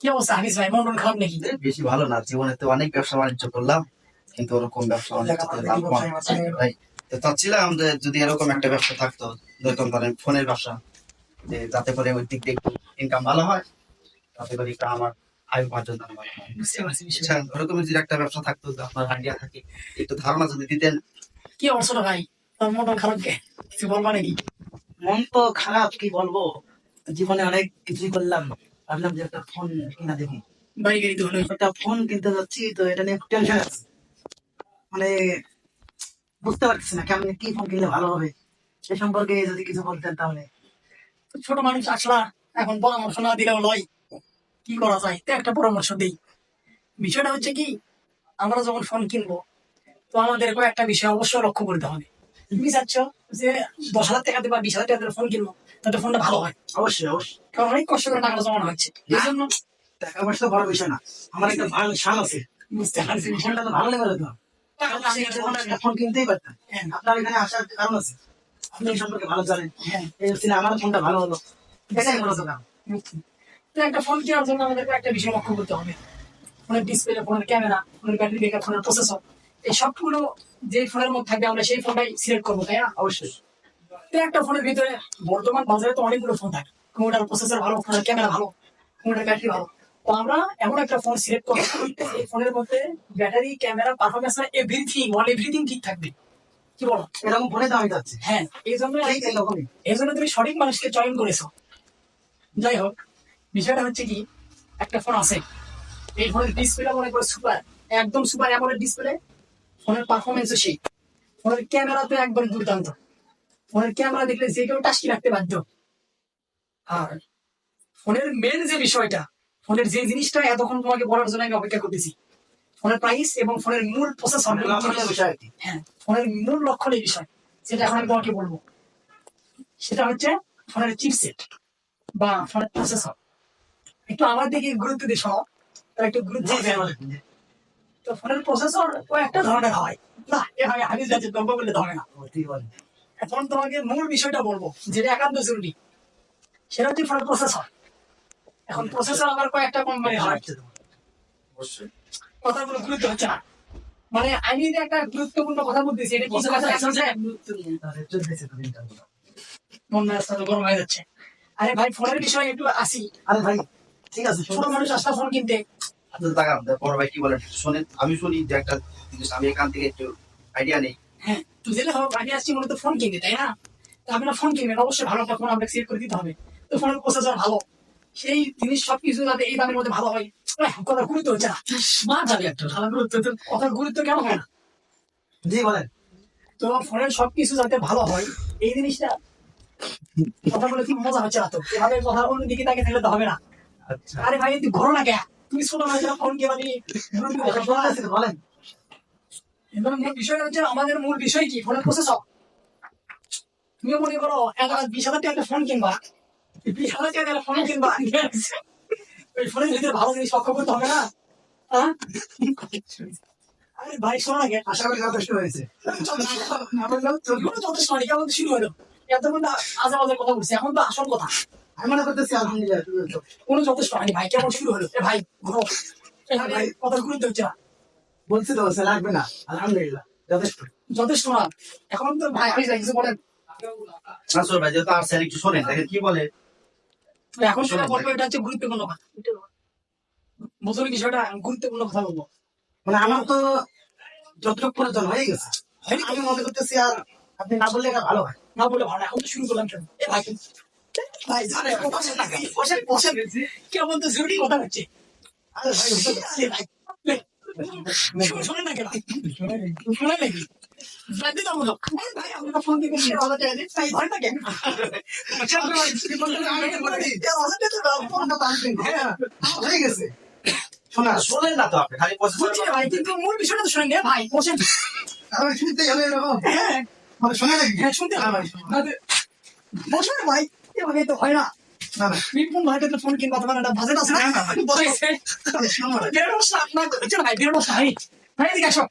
কি অবস্থা হানিস ভাই? মন টন খারাপ নাকি? বেশি ভালো না। জীবনে তো অনেক ব্যবসা বাণিজ্য করলাম কিন্তু ওরকম ব্যবসা লাভ কম ভাই। তো চাচ্ছিলাম যে যদি এরকম একটা ব্যবসা থাকতো যেরকম ধরেন ফোনের ব্যবসা যে যাতে করে ওই দিক দিয়ে ইনকাম ভালো হয় তাতে করে একটু আমার আয় হয়। আচ্ছা ওরকম যদি একটা ব্যবসা থাকতো যে আপনার আইডিয়া থাকে একটু ধারণা যদি দিতেন। কি অবস্থা ভাই? তোর মন খারাপ কে? কিছু বলবা নাকি? মন তো খারাপ কি বলব? জীবনে অনেক কিছুই করলাম। ভাবলাম যে একটা ফোন কিনা দেখি। একটা ফোন কিনতে যাচ্ছি তো এটা নিয়ে টেনশন আছে। মানে বুঝতে পারছি না কেমন কি ফোন কিনলে ভালো হবে। সে সম্পর্কে যদি কিছু বলতেন তাহলে। ছোট মানুষ আসলা এখন পরামর্শ না দিলেও লয়। কি করা যায়? তো একটা পরামর্শ দিই। বিষয়টা হচ্ছে কি আমরা যখন ফোন কিনবো তো আমাদের একটা বিষয় অবশ্যই লক্ষ্য করতে হবে। তুমি চাচ্ছ যে দশ হাজার টাকা দিয়ে বা বিশ হাজার টাকা ফোন কিনবো তাতে ফোনটা ভালো হয়। অবশ্যই অবশ্যই। কারণ অনেক কষ্ট করে টাকাটা জমানো হচ্ছে। এই জন্য টাকা পয়সা বড় বিষয় না। আমার একটা ভালো শান আছে। বুঝতে পারছি। ফোনটা তো ভালো লেগে ফোন কিনতেই পারতাম। হ্যাঁ। আপনার এখানে আসার কারণ আছে। আপনি এই সম্পর্কে ভালো জানেন। হ্যাঁ। আমার ফোনটা ভালো হলো। এটাই তো একটা ফোন কেনার জন্য আমাদেরকে একটা বিষয় লক্ষ্য করতে হবে। ফোনের ডিসপ্লে ফোনের ক্যামেরা ফোনের ব্যাটারি ব্যাকআপ ফোনের প্রসেসর এই সবগুলো যে ফোনের মধ্যে থাকবে আমরা সেই ফোনটাই সিলেক্ট করব তাই না? অবশ্যই। তো একটা ফোনের ভিতরে বর্তমান বাজারে তো অনেকগুলো ফোন থাকে। কোনোটার প্রসেসর ভালো কোনোটার ক্যামেরা ভালো কোনোটার ব্যাটারি ভালো। তো আমরা এমন একটা ফোন সিলেক্ট করব এই ফোনের মধ্যে battery camera performance everything all everything ঠিক থাকবে। কি বলো? এরকম ফোনে আমি যাচ্ছি। হ্যাঁ এই জন্য এই জন্য তুমি সঠিক মানুষকে চয়ন করেছ। যাই হোক বিষয়টা হচ্ছে কি একটা ফোন আছে। এই ফোনের ডিসপ্লে মনে করে সুপার একদম সুপার অ্যামোলেড ডিসপ্লে ফোনের পারফরমেন্সও সেই। ফোনের ক্যামেরা তো একবার দুর্দান্ত। ফোনের ক্যামেরা দেখলে যে কেউ টাস্কি রাখতে বাধ্য। আর ফোনের মেন যে বিষয়টা ফোনের যে জিনিসটা এতক্ষণ তোমাকে বলার জন্য আমি অপেক্ষা করতেছি ফোনের প্রাইস এবং ফোনের মূল প্রসেসর হ্যাঁ ফোনের মূল লক্ষণ এই বিষয় সেটা এখন আমি তোমাকে বলব। সেটা হচ্ছে ফোনের চিপসেট বা ফোনের প্রসেসর একটু আমার দিকে গুরুত্ব দিয়ে শোনো একটু গুরুত্ব। তো ফোনের প্রসেসর কয়েকটা ধরনের হয়। না এভাবে হাদিস যাচ্ছে দ্রব্য বললে ধরে না। এখন তোমাকে মূল বিষয়টা বলব যেটা একান্ত জরুরি সেটা হচ্ছে ফোনের প্রসেসর এখন প্রসেসর আমার কয়েকটা কোম্পানি হয়। আচ্ছা, কথাগুলো গুরুত্ব হচ্ছে না। মানে আমি একটা গুরুত্বপূর্ণ কথা বলতেছি এটা কিছু কথা। মন মেজাজটা তো গরম হয়ে যাচ্ছে। আরে ভাই ফোনের বিষয়ে একটু আসি। আরে ভাই ঠিক আছে ছোট মানুষ আসলে ফোন কিনতে বড় ভাই কি বলেন শোনেন আমি শুনি যে একটা জিনিস আমি এখান থেকে একটু আইডিয়া নেই। হ্যাঁ তো যেটা হোক আমি আসছি মূলত ফোন কিনতে তাই না? তো আপনারা ফোন কিনবেন অবশ্যই ভালো একটা ফোন আপনাকে সিলেক্ট করে দিতে হবে। তো ফোনের প্রসেসর ভালো। সেই জিনিস সবকিছু যাতে এই দামের মধ্যে ভালো হয়। কথা গুরুত্ব হচ্ছে না। মা যাবে একটা ভালো গুরুত্ব কথার গুরুত্ব কেন হয় না? জি বলেন। তো ফোনের সবকিছু যাতে ভালো হয় এই জিনিসটা কথা বলে কি মজা হচ্ছে না তো? এভাবে কথা দিকে তাকে থাকলে তো হবে না। আচ্ছা। আরে ভাই তুই ঘোরো না কে? তুমি ছোট ফোন কে শোনা বলেন। এবার মূল বিষয় হচ্ছে আমাদের মূল বিষয় কি? ফোনের প্রসেসর তুমি মনে করো এক হাজার বিশ হাজার টাকা ফোন কিনবা। বিশ হাজার টাকা ফোন কিনবা। ওই ফোনের ভিতরে ভালো জিনিস লক্ষ্য করতে হবে না? হ্যাঁ? আরে ভাই শোনো না আশা করি যথেষ্ট হয়েছে। যথেষ্ট কেমন শুরু হলো। এতক্ষণ তো আজে বাজে কথা বলছি এখন তো আসল কথা। আমি মনে করতেছি আলহামদুলিল্লাহ কোনো যথেষ্ট হয়নি ভাই কেমন শুরু হলো? ভাই ঘুরো ভাই। কথা গুরুত্ব হচ্ছে না। বলছি তো সে লাগবে না। আলহামদুলিল্লাহ যথেষ্ট। যথেষ্ট না। এখন তো ভাই আমি কিছু বলেন। আসল ভাই যেহেতু আসছেন একটু শোনেন দেখেন কি বলে? এখন সেটা বলব এটা হচ্ছে গুরুত্বপূর্ণ কথা। বুঝলি বিষয়টা গুরুত্বপূর্ণ কথা বলব। মানে আমার তো যতটুকু প্রয়োজন হয়ে গেছে। আমি মনে করতেছি আর আপনি না বললে ভালো হয়। না বলে ভালো এখন তো শুরু করলাম কেন? এ ভাই ভাই কেমন তো জরুরি কথা হচ্ছে আরে ভাই আরে ভাই লে, শোনেন না কেন শোনেন নাকি বাদ ভাই ফোন থেকে সে কথা চাই তাই না কেন হ্যাঁ গেছে শোনা শোনেন না তো আপনি খালি বুঝছি ভাই কিন্তু মূল বিষয়টা তো শোনেন ভাই বসেন আমি শুনতে গেলে এরকম হ্যাঁ শোনা নাকি হ্যাঁ শুনতে হবে। ভাই শোনা। বসেন ভাই। এভাবে তো হয় না। বিপুল ভাইটা তো ফোন কিনবা তোমার একটা বাজেট আছে না? বসে। শোনো। না। ভাই ভাই ভাই এদিকে আসো।